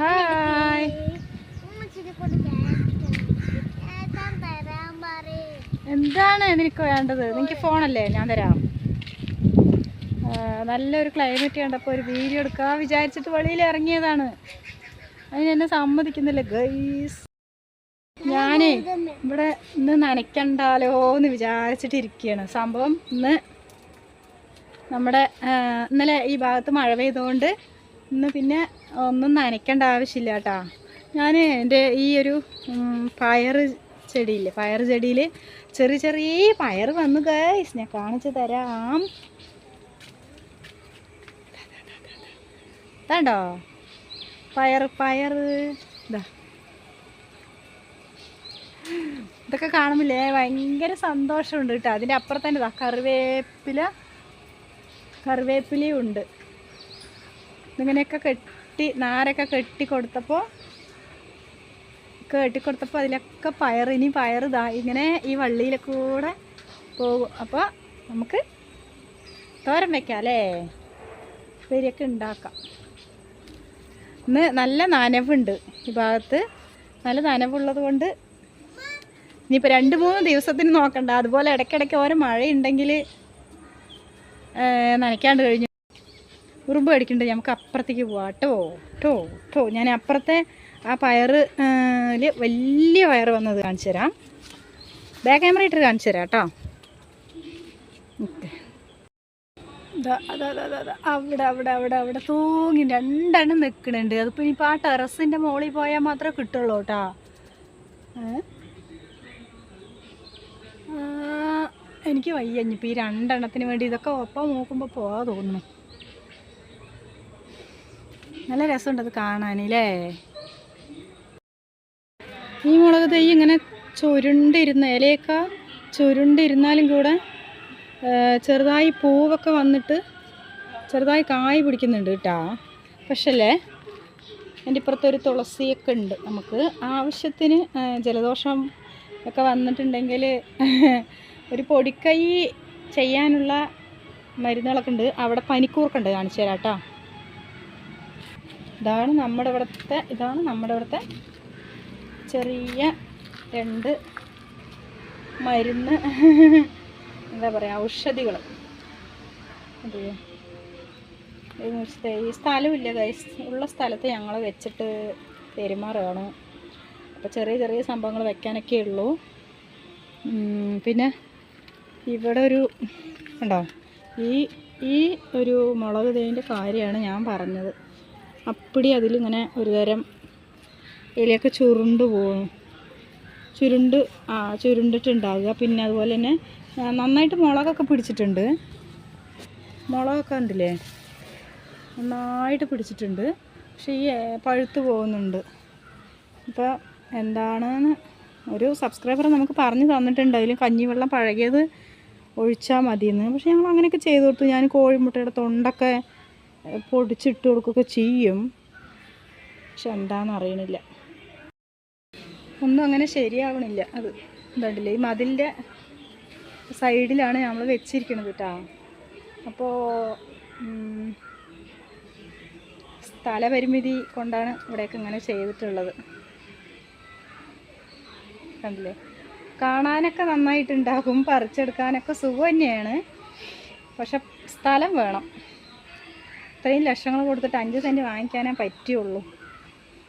Hi. എന്താണ് നിനക്ക് വേണ്ടത്? നിനക്ക് ഫോണല്ലേ? ഞാൻ തരാം. നല്ലൊരു ക്ലൈമറ്റ് കണ്ടപ്പോൾ ഒരു വീഡിയോ എടുക്കാൻ വിചാരിച്ചിട്ട് വെളിയിൽ ഇറങ്ങിയതാണ്. അതിന് എന്നെ സമ്മതിക്കുന്നില്ല ഗൈസ് ഞാനേ ഇവിടെ ഇന്ന് നനയ്ക്കണ്ടാലോ എന്ന് വിചാരിച്ചിട്ട് ഇരിക്കുകയാണ് സംഭവം ഇന്ന് നമ്മുടെ ഇന്നലെ ഈ ഭാഗത്ത് മഴ പെയ്തുകൊണ്ട് ഇന്ന് പിന്നെ ഒന്നും നനയ്ക്കേണ്ട ആവശ്യമില്ല കേട്ടാ. ഞാൻ എന്റെ ഈ ഒരു പയർ ചെടിയില്ലേ പയർ ചെടിയിൽ ചെറിയ ചെറിയ പയർ വന്നു ഗൈസ് ഞാൻ കാണിച്ചു തരാം. ഇതാണ്ടോ? പയർ പയർ. ഇതാ. ഇതൊക്കെ കാണുമ്പില്ലേ ഭയങ്കര സന്തോഷമുണ്ട് കേട്ടോ. അതിന്റെ അപ്പുറത്തന്നെ കറിവേപ്പില കറിവേപ്പിലയും ഉണ്ട്. ഇതിങ്ങനെയൊക്കെ കെട്ടി നാരൊക്കെ കെട്ടി കൊടുത്തപ്പോൾ കെട്ടി കൊടുത്തപ്പോൾ അതിലൊക്കെ പയർ ഇനി പയർ ഇതാ ഇങ്ങനെ ഈ വള്ളിയിലൊക്കെ കൂടെ പോകും. അപ്പോൾ നമുക്ക് തോരൻ വെക്കാം അല്ലേ? ഉപ്പേരിയൊക്കെ ഉണ്ടാക്കാം. ഇന്ന് നല്ല നനവുണ്ട് ഈ ഭാഗത്ത്. നല്ല നനവുള്ളത് കൊണ്ട് ഇനിയിപ്പോൾ രണ്ട് മൂന്ന് ദിവസത്തിന് നോക്കണ്ട. അതുപോലെ ഇടയ്ക്കിടയ്ക്ക് ഓരോ മഴയുണ്ടെങ്കിൽ നനയ്ക്കാണ്ട് കഴിഞ്ഞു ഉറുമ്പ് കടിക്കണ്ടേ? നമുക്ക് അപ്പുറത്തേക്ക് പോവാം. കേട്ടോ? കേട്ടോ? കേട്ടോ? ഞാൻ അപ്പുറത്തെ ആ പയറ് വലിയ പയർ വന്നത് കാണിച്ചു തരാം. ബാക്ക് ക്യാമറ ഇട്ട് കാണിച്ചു തരാം കേട്ടോ. അവിടെ അവിടെ അവിടെ അവിടെ തൂങ്ങി രണ്ടെണ്ണം നിൽക്കണുണ്ട് അതിപ്പോൾ ഇനിയിപ്പോൾ ആ ടെറസിന്റെ മുകളിൽ പോയാൽ മാത്രമേ കിട്ടുള്ളൂ കേട്ടോ. എനിക്ക് വയ്യ. ഇനിയിപ്പോൾ ഈ രണ്ടെണ്ണത്തിന് വേണ്ടി ഇതൊക്കെ ഒപ്പം നോക്കുമ്പോൾ പോവാ തോന്നുന്നു. നല്ല രസമുണ്ട് അത് കാണാനല്ലേ? ഈ മുളക് തൈ ഇങ്ങനെ ചുരുണ്ടിരുന്ന ഇലയൊക്കെ ചുരുണ്ടിരുന്നാലും കൂടെ ചെറുതായി പൂവൊക്കെ വന്നിട്ട് ചെറുതായി കായ് പിടിക്കുന്നുണ്ട് കേട്ടോ. പക്ഷേ അല്ലേ എന്റെ ഇപ്പുറത്തൊരു തുളസിയൊക്കെ ഉണ്ട് നമുക്ക്. ആവശ്യത്തിന് ജലദോഷം ഒക്കെ വന്നിട്ടുണ്ടെങ്കിൽ ഒരു പൊടിക്കൈ ചെയ്യാനുള്ള മരുന്നുകളൊക്കെ ഉണ്ട്. അവിടെ പനിക്കൂർക്കുണ്ട് കാണിച്ചു തരാം കേട്ടോ. ഇതാണ് നമ്മുടെ ഇവിടുത്തെ ഇതാണ് നമ്മുടെ ഇവിടുത്തെ ചെറിയ രണ്ട് മരുന്ന്. എന്താ പറയുക ഔഷധികൾ. അതെ ഈ സ്ഥലമില്ല ഗൈസ് ഉള്ള സ്ഥലത്ത് ഞങ്ങൾ വെച്ചിട്ട് പെരുമാറുകയാണ്. അപ്പോൾ ചെറിയ ചെറിയ സംഭവങ്ങൾ വെക്കാനൊക്കെ ഉള്ളൂ. പിന്നെ ഇവിടെ ഒരു ഉണ്ടോ? ഈ ഈ ഒരു മുളക് തേന്റെ കാര്യമാണ് ഞാൻ പറഞ്ഞത്. അപ്പടി അതിലിങ്ങനെ ഒരു തരം ഇലയൊക്കെ ചുരുണ്ട് പോകും ചുരുണ്ട് ആ ചുരുണ്ടിട്ടുണ്ടാകുക പിന്നെ അതുപോലെ തന്നെ നന്നായിട്ട് മുളകൊക്കെ പിടിച്ചിട്ടുണ്ട്. മുളകൊക്കെ ഉണ്ടല്ലേ നന്നായിട്ട് പിടിച്ചിട്ടുണ്ട്. പക്ഷേ ഈ പഴുത്ത് പോകുന്നുണ്ട്. ഇപ്പോൾ എന്താണെന്ന് ഒരു സബ്സ്ക്രൈബർ നമുക്ക് പറഞ്ഞു തന്നിട്ടുണ്ട്. അതിൽ കഞ്ഞിവെള്ളം പഴകിയത് ഒഴിച്ചാൽ മതിയെന്ന്. പക്ഷേ ഞങ്ങൾ അങ്ങനെയൊക്കെ ചെയ്തു കൊടുത്തു. ഞാൻ കോഴിമുട്ടയുടെ തൊണ്ടൊക്കെ പൊടിച്ചിട്ട് കൊടുക്കുകയൊക്കെ ചെയ്യും. പക്ഷെ എന്താണെന്ന് അറിയണില്ല. ഒന്നും അങ്ങനെ ശരിയാവണില്ല അത്. എന്താണ്ടില്ല ഈ മതിലിന്റെ സൈഡിലാണ് നമ്മൾ വെച്ചിരിക്കുന്നത് കേട്ടോ അപ്പോൾ സ്ഥലപരിമിതി കൊണ്ടാണ് ഇവിടെയൊക്കെ ഇങ്ങനെ ചെയ്തിട്ടുള്ളത്. കണ്ടില്ലേ? കാണാനൊക്കെ നന്നായിട്ടുണ്ടാകും പറിച്ചെടുക്കാനൊക്കെ സുഖം തന്നെയാണ്. പക്ഷെ സ്ഥലം വേണം. ഇത്രയും ലക്ഷങ്ങൾ കൊടുത്തിട്ട് അഞ്ച് സെന്റ് വാങ്ങിക്കാനേ പറ്റുള്ളൂ.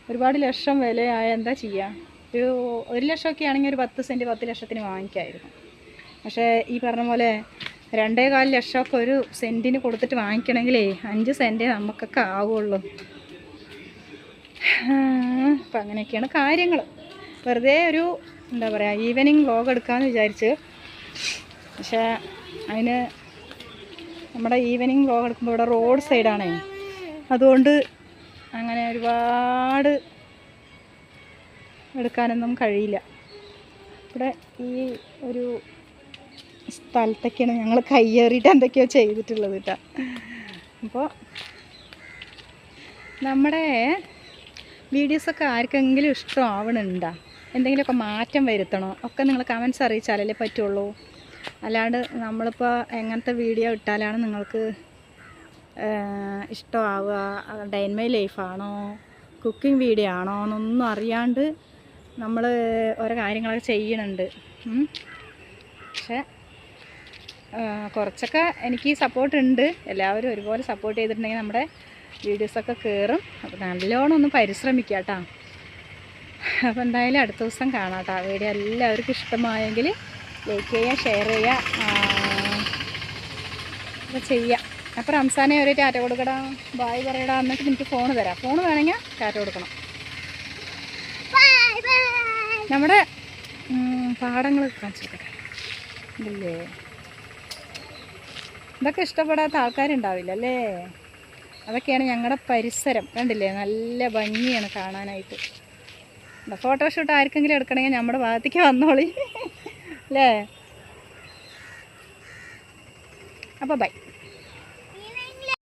ഒരുപാട് ലക്ഷം വിലയായ എന്താ ചെയ്യുക ഒരു ഒരു ലക്ഷമൊക്കെ ആണെങ്കിൽ ഒരു പത്ത് സെന്റ് പത്ത് ലക്ഷത്തിന് വാങ്ങിക്കായിരുന്നു. പക്ഷേ ഈ പറഞ്ഞ പോലെ രണ്ടേ കാൽ ലക്ഷമൊക്കെ ഒരു സെന്റിന് കൊടുത്തിട്ട് വാങ്ങിക്കണമെങ്കിലേ അഞ്ച് സെന്റേ നമുക്കൊക്കെ ആവുള്ളൂ. അപ്പം അങ്ങനെയൊക്കെയാണ് കാര്യങ്ങൾ വെറുതെ ഒരു എന്താ പറയുക ഈവനിങ് ലോഗ് എടുക്കാമെന്ന് വിചാരിച്ച്. പക്ഷേ അതിന് നമ്മുടെ ഈവനിങ് വ്ലോഗ് എടുക്കുമ്പോൾ ഇവിടെ റോഡ് സൈഡാണേ അതുകൊണ്ട് അങ്ങനെ ഒരുപാട് എടുക്കാനൊന്നും കഴിയില്ല. ഇവിടെ ഈ ഒരു സ്ഥലത്തൊക്കെയാണ് ഞങ്ങൾ കയ്യേറിയിട്ട് എന്തൊക്കെയോ ചെയ്തിട്ടുള്ളത് കേട്ടോ. അപ്പോൾ നമ്മുടെ വീഡിയോസൊക്കെ ആർക്കെങ്കിലും ഇഷ്ടമാവണുണ്ടോ എന്തെങ്കിലുമൊക്കെ മാറ്റം വരുത്തണോ? ഒക്കെ നിങ്ങൾ കമൻസ് അറിയിച്ചാലല്ലേ പറ്റുള്ളൂ. അല്ലാണ്ട് നമ്മളിപ്പോൾ എങ്ങനത്തെ വീഡിയോ ഇട്ടാലാണ് നിങ്ങൾക്ക് ഇഷ്ടമാവുക? ഡൈൻമേ ലൈഫാണോ കുക്കിംഗ് വീഡിയോ ആണോ? എന്നൊന്നും അറിയാണ്ട് നമ്മൾ ഓരോ കാര്യങ്ങളൊക്കെ ചെയ്യണുണ്ട്. പക്ഷെ കുറച്ചൊക്കെ എനിക്ക് സപ്പോർട്ട് ഉണ്ട്. എല്ലാവരും ഒരുപോലെ സപ്പോർട്ട് ചെയ്തിട്ടുണ്ടെങ്കിൽ നമ്മുടെ വീഡിയോസൊക്കെ കയറും അപ്പോൾ നല്ലോണം ഒന്ന് പരിശ്രമിക്കുക കേട്ടോ. അപ്പോൾ എന്തായാലും അടുത്ത ദിവസം കാണാം കേട്ടോ. വീഡിയോ എല്ലാവർക്കും ഇഷ്ടമായെങ്കിൽ ലൈക്ക് ചെയ്യുക ഷെയർ ചെയ്യുക ചെയ്യാം. അപ്പോൾ റംസാനെ ഒരു ടാറ്റ കൊടുക്കടാ ബായ് പറയടാ എന്നിട്ട് എനിക്ക് ഫോൺ തരാം. ഫോൺ വേണമെങ്കിൽ ടാറ്റ കൊടുക്കണം. നമ്മുടെ പാടങ്ങൾ കാണിച്ചു കൊടുക്കട്ടെ ഇല്ലേ? ഇതൊക്കെ ഇഷ്ടപ്പെടാത്ത ആൾക്കാരുണ്ടാവില്ല അല്ലേ? അതൊക്കെയാണ് ഞങ്ങളുടെ പരിസരം. കണ്ടില്ലേ? നല്ല ഭംഗിയാണ് കാണാനായിട്ട്. ഫോട്ടോഷൂട്ട് ആർക്കെങ്കിലും എടുക്കണമെങ്കിൽ നമ്മുടെ ഭാഗത്തേക്ക് വന്നോളി. അല്ലേ? അപ്പോൾ ബൈ